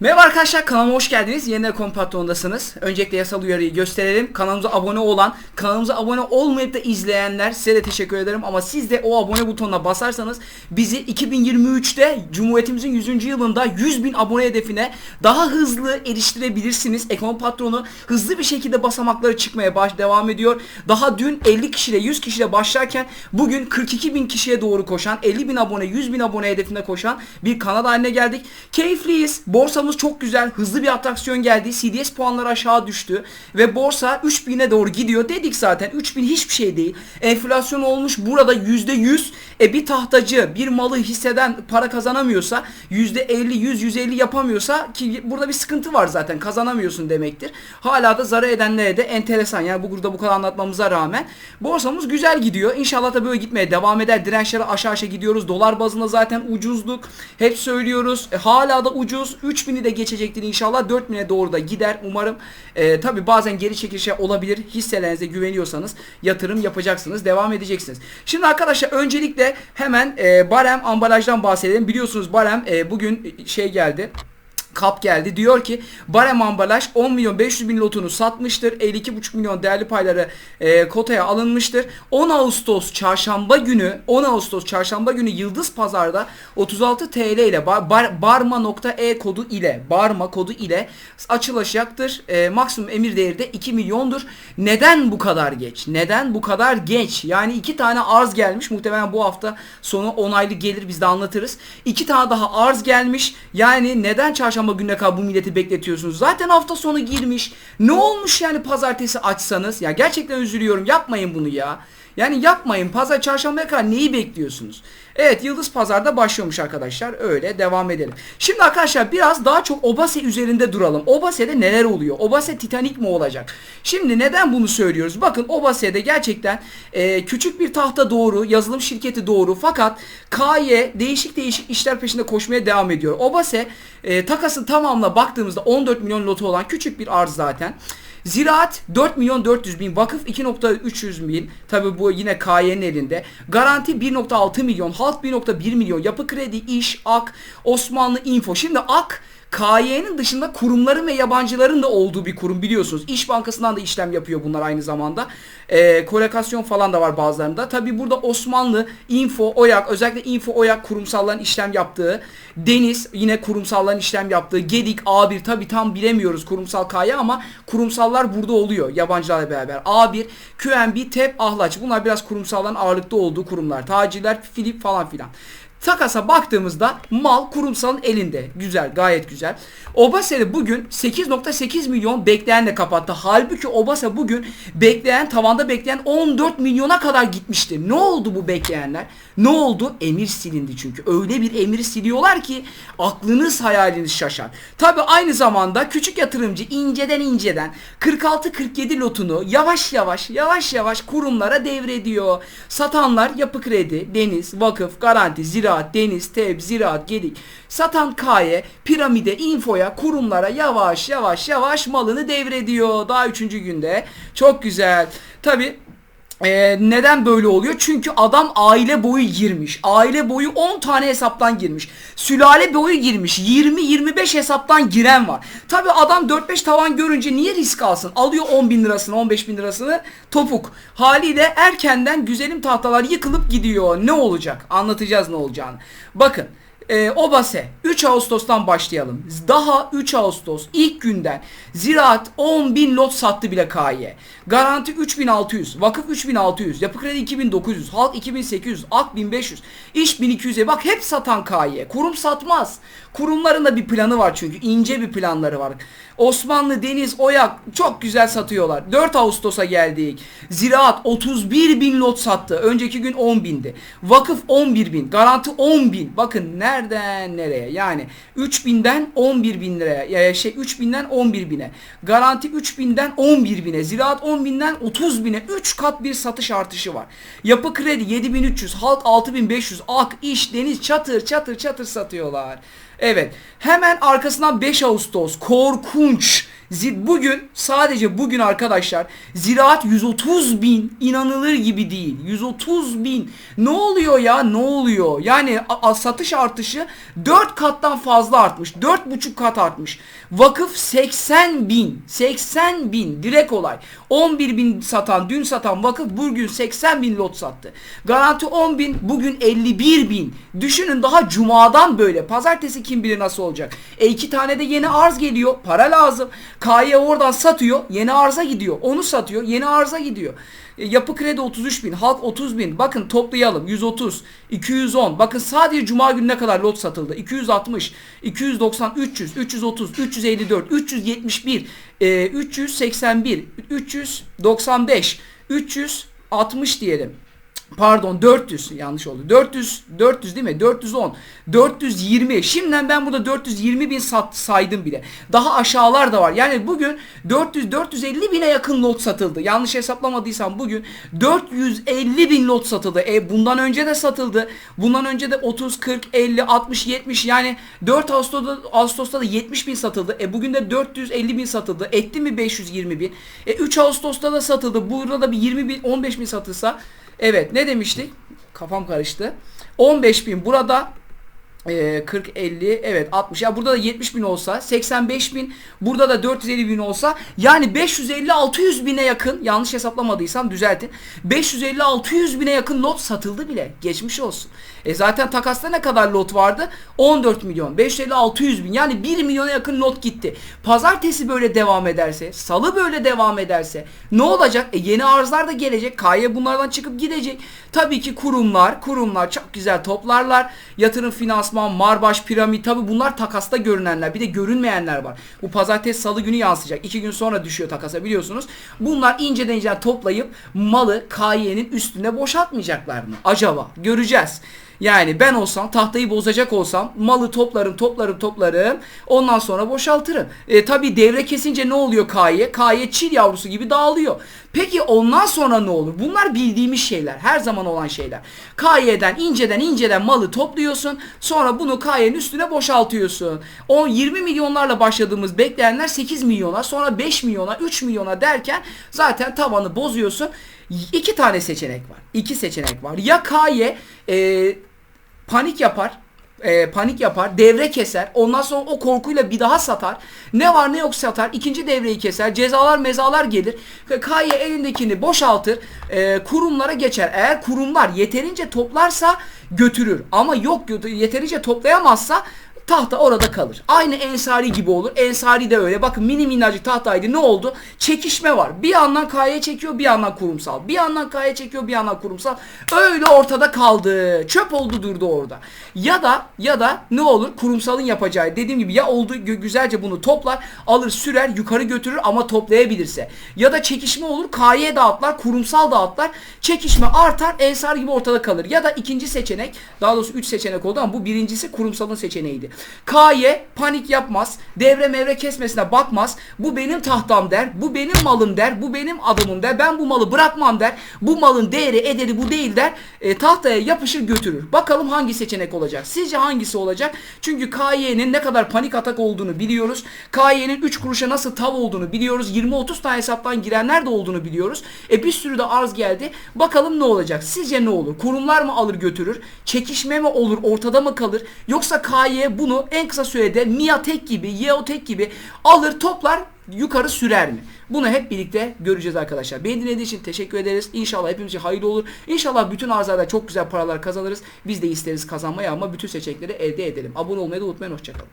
Merhaba arkadaşlar kanalıma hoş geldiniz. Yeniden Kompatrondasınız. Öncelikle yasal uyarıyı gösterelim. Kanalımıza abone olan, kanalımıza abone olmayıp da izleyenler size de teşekkür ederim. Ama siz de o abone butonuna basarsanız bizi 2023'te Cumhuriyetimizin 100. yılında 100 bin abone hedefine daha hızlı eriştirebilirsiniz. Ekonomi patronu hızlı bir şekilde basamakları çıkmaya baş devam ediyor. Daha dün 50 kişiyle 100 kişiyle başlarken bugün 42 bin kişiye doğru koşan 50 bin abone 100 bin abone hedefine koşan bir kanal haline geldik. Keyifliyiz. Borsamız çok güzel. Hızlı bir atraksiyon geldi. CDS puanları aşağı düştü. Ve borsa 3000'e doğru gidiyor. Dedik zaten 3000 hiçbir şey değil. Enflasyon olmuş burada %100. E bir tahtacı bir malı hisseden para kazanamıyorsa %50 100 150 yapamıyorsa ki burada bir sıkıntı var zaten kazanamıyorsun demektir. Hala da zarar edenlere de enteresan. Yani bu burada bu kadar anlatmamıza rağmen borsamız güzel gidiyor. İnşallah da böyle gitmeye devam eder. Dirençlere aşağı aşağı gidiyoruz. Dolar bazında zaten ucuzluk. Hep söylüyoruz. E, hala da ucuz. 3000'i de geçecektir inşallah. 4000'e doğru da gider umarım. E, Tabi bazen geri çekilişe olabilir. Hisselerinize güveniyorsanız yatırım yapacaksınız. Devam edeceksiniz. Şimdi arkadaşlar öncelikle hemen e, Barem ambalajdan bahsedelim. Biliyorsunuz Barem e, bugün şey geldi kap geldi. Diyor ki Barem ambalaj 10 milyon 500 bin lotunu satmıştır. 52,5 milyon değerli payları e, kotaya alınmıştır. 10 Ağustos çarşamba günü 10 Ağustos çarşamba günü Yıldız Pazar'da 36 TL ile bar, bar, barma.e kodu ile barma kodu ile açılacaktır. E, maksimum emir değeri de 2 milyondur. Neden bu kadar geç? Neden bu kadar geç? Yani iki tane arz gelmiş. Muhtemelen bu hafta sonu onaylı gelir biz de anlatırız. İki tane daha arz gelmiş. Yani neden çarşamba gününe kadar bu milleti bekletiyorsunuz? Zaten hafta sonu girmiş. Ne olmuş yani pazartesi açsanız? Ya gerçekten üzülüyorum. Yapmayın bunu ya. Yani yapmayın. Pazar çarşambaya kadar neyi bekliyorsunuz? Evet Yıldız Pazar'da başlıyormuş arkadaşlar. Öyle devam edelim. Şimdi arkadaşlar biraz daha çok Obase üzerinde duralım. Obase'de neler oluyor? Obase Titanic mi olacak? Şimdi neden bunu söylüyoruz? Bakın Obase'de gerçekten e, küçük bir tahta doğru, yazılım şirketi doğru fakat KY değişik değişik işler peşinde koşmaya devam ediyor. Obase e, takasın tamamına baktığımızda 14 milyon lotu olan küçük bir arz zaten. Ziraat 4 milyon 400 bin, vakıf 2.300 bin. Tabi bu yine KY'nin elinde. Garanti 1.6 milyon, halk 1.1 milyon, yapı kredi, iş, AK, Osmanlı Info. Şimdi AK KY'nin dışında kurumların ve yabancıların da olduğu bir kurum biliyorsunuz. İş Bankası'ndan da işlem yapıyor bunlar aynı zamanda. E, kolokasyon falan da var bazılarında. Tabi burada Osmanlı, Info, Oyak özellikle Info, Oyak kurumsalların işlem yaptığı. Deniz yine kurumsalların işlem yaptığı. Gedik, A1 tabi tam bilemiyoruz kurumsal KY ama kurumsallar burada oluyor yabancılarla beraber. A1, QNB, TEP, Ahlaç bunlar biraz kurumsalların ağırlıkta olduğu kurumlar. Tacirler, Filip falan filan. Takasa baktığımızda mal kurumsalın elinde. Güzel, gayet güzel. Obase bugün 8.8 milyon bekleyenle kapattı. Halbuki Obase bugün bekleyen, tavanda bekleyen 14 milyona kadar gitmişti. Ne oldu bu bekleyenler? Ne oldu? Emir silindi çünkü. Öyle bir emir siliyorlar ki aklınız hayaliniz şaşar. Tabi aynı zamanda küçük yatırımcı inceden inceden 46-47 lotunu yavaş yavaş yavaş yavaş kurumlara devrediyor. Satanlar yapı kredi, deniz, vakıf, garanti, ziraat, deniz, teb, ziraat, gedik. Satan K'ye, piramide, infoya, kurumlara yavaş yavaş yavaş malını devrediyor. Daha üçüncü günde. Çok güzel. Tabi ee, neden böyle oluyor? Çünkü adam aile boyu girmiş. Aile boyu 10 tane hesaptan girmiş. Sülale boyu girmiş. 20-25 hesaptan giren var. Tabi adam 4-5 tavan görünce niye risk alsın? Alıyor 10 bin lirasını 15 bin lirasını topuk. Haliyle erkenden güzelim tahtalar yıkılıp gidiyor. Ne olacak? Anlatacağız ne olacağını. Bakın e, Obase 3 Ağustos'tan başlayalım. Daha 3 Ağustos ilk günden Ziraat 10 bin lot sattı bile KY. Garanti 3600, vakıf 3600, yapı kredi 2900, halk 2800, ak 1500, iş 1200'e bak hep satan KY. Kurum satmaz. Kurumların da bir planı var çünkü ince bir planları var. Osmanlı, Deniz, Oyak çok güzel satıyorlar. 4 Ağustos'a geldik. Ziraat 31 bin lot sattı. Önceki gün 10 bindi. Vakıf 11 bin. Garanti 10 bin. Bakın nereden nereye? Yani 3 binden 11 bin liraya. Ya şey 3 binden 11 bine. Garanti 3 binden 11 bine. Ziraat 10 binden 30 bine. 3 kat bir satış artışı var. Yapı kredi 7300. Halk 6500. Ak, iş, deniz çatır çatır çatır satıyorlar. Evet. Hemen arkasından 5 Ağustos korkunç Bugün sadece bugün arkadaşlar ziraat 130 bin inanılır gibi değil. 130 bin. Ne oluyor ya? Ne oluyor? Yani a- a- satış artışı 4 kattan fazla artmış. 4,5 kat artmış. Vakıf 80 bin 80 bin. Direkt olay. 11 bin satan dün satan vakıf bugün 80 bin lot sattı. Garanti 10 bin bugün 51 bin. Düşünün daha cumadan böyle. Pazartesi kim bilir nasıl olacak. E iki tane de yeni arz geliyor. Para lazım KY oradan satıyor yeni arza gidiyor. Onu satıyor yeni arza gidiyor. E, yapı kredi 33 bin halk 30 bin. Bakın toplayalım 130 210 bakın sadece cuma günü ne kadar lot satıldı. 260 290 300 330 354 371 e, 381 395 360 diyelim Pardon 400 yanlış oldu. 400 400 değil mi? 410 420. Şimdiden ben burada 420 bin sat, saydım bile. Daha aşağılar da var. Yani bugün 400 450 bine yakın lot satıldı. Yanlış hesaplamadıysam bugün 450 bin lot satıldı. E bundan önce de satıldı. Bundan önce de 30 40 50 60 70 yani 4 Ağustos'ta Ağustos'ta da 70 bin satıldı. E bugün de 450 bin satıldı. Etti mi 520 bin? E 3 Ağustos'ta da satıldı. Burada da bir 20 bin 15 bin satılsa Evet ne demiştik? Kafam karıştı. 15 bin burada e, 40 50 evet 60 ya burada da 70 bin olsa 85 bin burada da 450 bin olsa yani 550 600 bine yakın yanlış hesaplamadıysam düzeltin 550 600 bine yakın lot satıldı bile. Geçmiş olsun. E zaten takasta ne kadar lot vardı? 14 milyon 550 600 bin. Yani 1 milyona yakın lot gitti. Pazartesi böyle devam ederse salı böyle devam ederse ne olacak? E yeni arzlar da gelecek. KY bunlardan çıkıp gidecek. Tabii ki kurumlar kurumlar çok güzel toplarlar. Yatırım finansman marbaş piramit tabii bunlar takasta görünenler bir de görünmeyenler var. Bu pazartesi salı günü yansıyacak. 2 gün sonra düşüyor takasa biliyorsunuz. Bunlar inceden inceden toplayıp malı KY'nin üstüne boşaltmayacaklar mı? Acaba? Göreceğiz yani ben olsam tahtayı bozacak olsam malı toplarım toplarım toplarım ondan sonra boşaltırım. E, tabii devre kesince ne oluyor K'ye? K'ye çil yavrusu gibi dağılıyor. Peki ondan sonra ne olur? Bunlar bildiğimiz şeyler. Her zaman olan şeyler. KY'den inceden inceden malı topluyorsun. Sonra bunu KY'nin üstüne boşaltıyorsun. 10 20 milyonlarla başladığımız bekleyenler 8 milyona, sonra 5 milyona, 3 milyona derken zaten tavanı bozuyorsun. İki tane seçenek var. İki seçenek var. Ya KY e, panik yapar e, panik yapar, devre keser. Ondan sonra o korkuyla bir daha satar. Ne var ne yok satar. ikinci devreyi keser. Cezalar mezalar gelir. KY elindekini boşaltır. e, kurumlara geçer. Eğer kurumlar yeterince toplarsa götürür. Ama yok yeterince toplayamazsa tahta orada kalır. Aynı Ensari gibi olur. Ensari de öyle. Bakın mini minnacık tahtaydı. Ne oldu? Çekişme var. Bir yandan K'ye çekiyor, bir yandan kurumsal. Bir yandan K'ye çekiyor, bir yandan kurumsal. Öyle ortada kaldı. Çöp oldu durdu orada. Ya da ya da ne olur? Kurumsalın yapacağı. Dediğim gibi ya oldu gü- güzelce bunu toplar, alır, sürer, yukarı götürür ama toplayabilirse. Ya da çekişme olur. K'ye dağıtlar, kurumsal dağıtlar. Çekişme artar, Ensar gibi ortada kalır. Ya da ikinci seçenek, daha doğrusu 3 seçenek oldu ama bu birincisi kurumsalın seçeneğiydi. K'ye panik yapmaz. Devre mevre kesmesine bakmaz. Bu benim tahtam der. Bu benim malım der. Bu benim adamım der. Ben bu malı bırakmam der. Bu malın değeri ederi bu değil der. E, tahtaya yapışır götürür. Bakalım hangi seçenek olacak? Sizce hangisi olacak? Çünkü KY'nin ne kadar panik atak olduğunu biliyoruz. KY'nin 3 kuruşa nasıl tav olduğunu biliyoruz. 20-30 tane hesaptan girenler de olduğunu biliyoruz. E bir sürü de arz geldi. Bakalım ne olacak? Sizce ne olur? Kurumlar mı alır götürür? Çekişme mi olur? Ortada mı kalır? Yoksa KY bunu en kısa sürede Miatek gibi, Yeotek gibi alır toplar yukarı sürer mi? Bunu hep birlikte göreceğiz arkadaşlar. Beni dinlediğiniz için teşekkür ederiz. İnşallah hepimiz için hayırlı olur. İnşallah bütün arzlarda çok güzel paralar kazanırız. Biz de isteriz kazanmayı ama bütün seçenekleri elde edelim. Abone olmayı da unutmayın. Hoşçakalın.